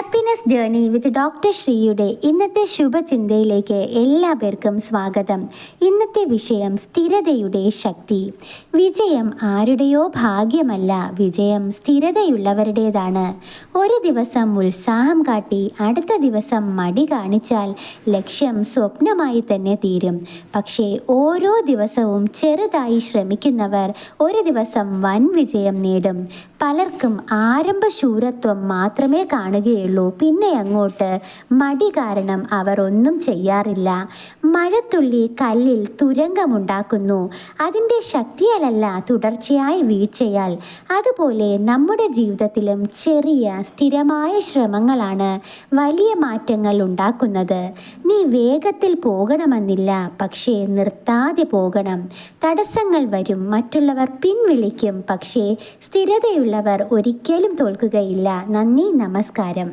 Happiness journey with doctor ശ്രീയുടെ ഇന്നത്തെ ശുഭചിന്തയിലേക്ക് എല്ലാ പേർക്കും സ്വാഗതം. ഇന്നത്തെ വിഷയം സ്ഥിരതയുടെ ശക്തി. വിജയം ആരുടെയോ ഭാഗ്യമല്ല വിജയം സ്ഥിരതയുള്ളവരുടേതാണ്. ഒരു ദിവസം ഉത്സാഹം കാട്ടി അടുത്ത ദിവസം മടി കാണിച്ചാൽ ലക്ഷ്യം സ്വപ്നമായി തന്നെ തീരും. പക്ഷേ ഓരോ ദിവസവും ചെറുതായി ശ്രമിക്കുന്നവർ ഒരു ദിവസം വൻ വിജയം നേടും. പലർക്കും ആരംഭ ശൂരത്വം മാത്രമേ കാണുകയുള്ളൂ. പിന്നെ അങ്ങോട്ട് മടി കാരണം അവർ ഒന്നും ചെയ്യാറില്ല. മഴത്തുള്ളി കല്ലിൽ തുരങ്കമുണ്ടാക്കുന്നു. അതിന്റെ ശക്തിയാലല്ല തുടർച്ചയായി വീഴ്ചയാൽ. അതുപോലെ നമ്മുടെ ജീവിതത്തിലും ചെറിയ സ്ഥിരമായ ശ്രമങ്ങളാണ് വലിയ മാറ്റങ്ങൾ ഉണ്ടാക്കുന്നത്. നീ വേഗത്തിൽ പോകണമെന്നില്ല പക്ഷേ നിർത്താതെ പോകണം. തടസ്സങ്ങൾ വരും മറ്റുള്ളവർ പിൻവിളിക്കും പക്ഷേ സ്ഥിരതയുള്ളവർ ഒരിക്കലും തോൽക്കുകയില്ല. നന്ദി നമസ്കാരം.